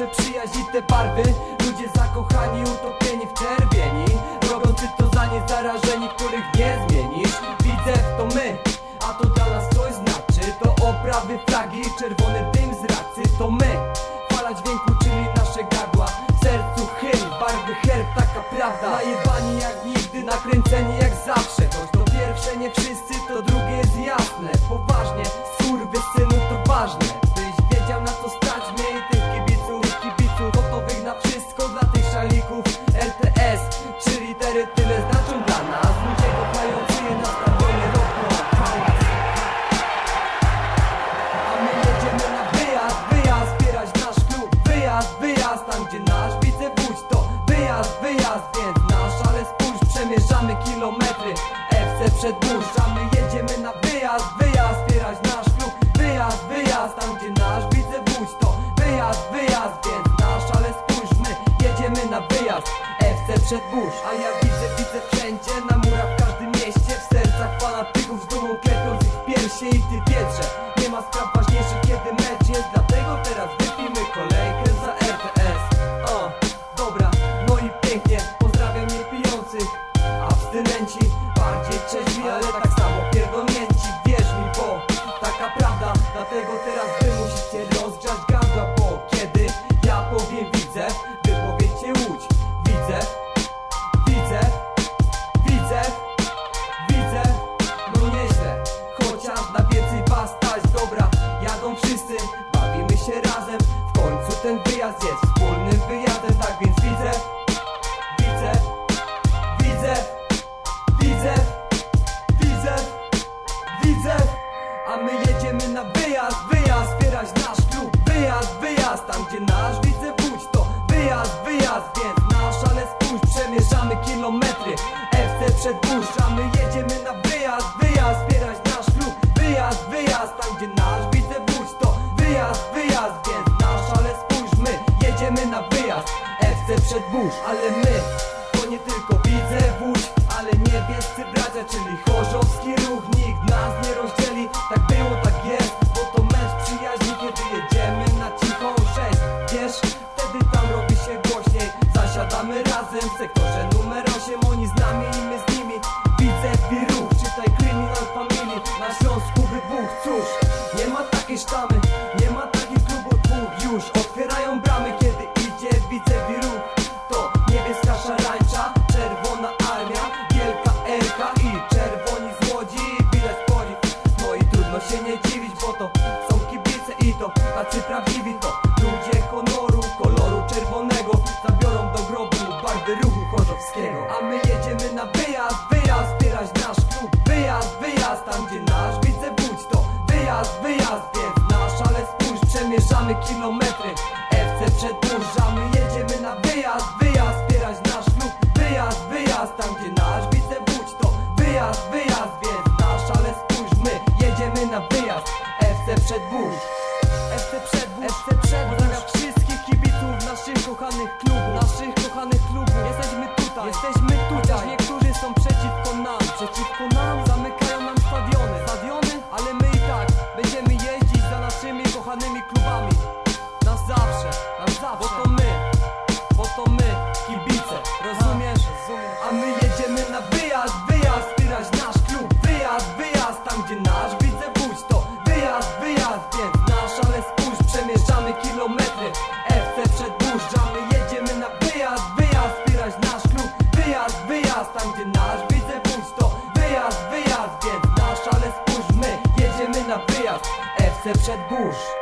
Kolorze przyjaźni te barwy. Ludzie zakochani, utopieni w czerwieni Robią ty to za nie zarażeni, których nie zmienisz. Widzę to my, a to dla nas coś znaczy. To oprawy flagi, czerwony dym z racy. To my, przedłużamy, jedziemy na wyjazd, wyjazd, wspierać nasz klub. Wyjazd, wyjazd, tam gdzie nasz widzewódź to Wyjazd, wyjazd, więc nasz, ale spójrz, my jedziemy na wyjazd. FC przedłuż, a ja widzę, widzę wszędzie. Na murach w każdym mieście, w sercach fanatyków Z dumą klepiąc ich piersie i ty wietrze. Nie ma spraw ten wyjazd jest. Wspólnym wyjazdem Tak więc widzę Widzę Widzę Widzę Widzę Widzę. A my jedziemy na wyjazd Wyjazd, wspierać nasz klub. Wyjazd, wyjazd Tam gdzie nasz widzę wódź to Wyjazd, wyjazd Więc nasz, ale spójrz Przemierzamy kilometry. FC przedłużamy Jedziemy Przedłuż Ale my to nie tylko widzę wódź Ale niebiescy bracia, czyli chorzowski ruch Nikt nas nie rozdzieli. Tak było, tak jest tacy prawdziwi To ludzie honoru, koloru czerwonego Zabiorą do grobu barwy ruchu chorzowskiego. A my jedziemy na wyjazd, wyjazd Wspierać nasz klub, wyjazd, wyjazd Tam gdzie nasz widzę wódź to. Wyjazd, wyjazd, więc nasz Ale spójrz, przemierzamy kilometry. FC przedłużamy, jedziemy na wyjazd Wyjazd, wspierać nasz klub Wyjazd, wyjazd, tam gdzie nasz widzę wódź to. Wyjazd, wyjazd, więc nasz Ale spójrz, my jedziemy na wyjazd. FC przedłuż FC Przedwóz kilometry. FC przedłużamy, jedziemy na wyjazd Wyjazd, wspierać nasz klub. Wyjazd, wyjazd, tam gdzie nasz widzę wódź to Wyjazd, wyjazd, więc nasz, ale spójrz My jedziemy na wyjazd. FC przedłuż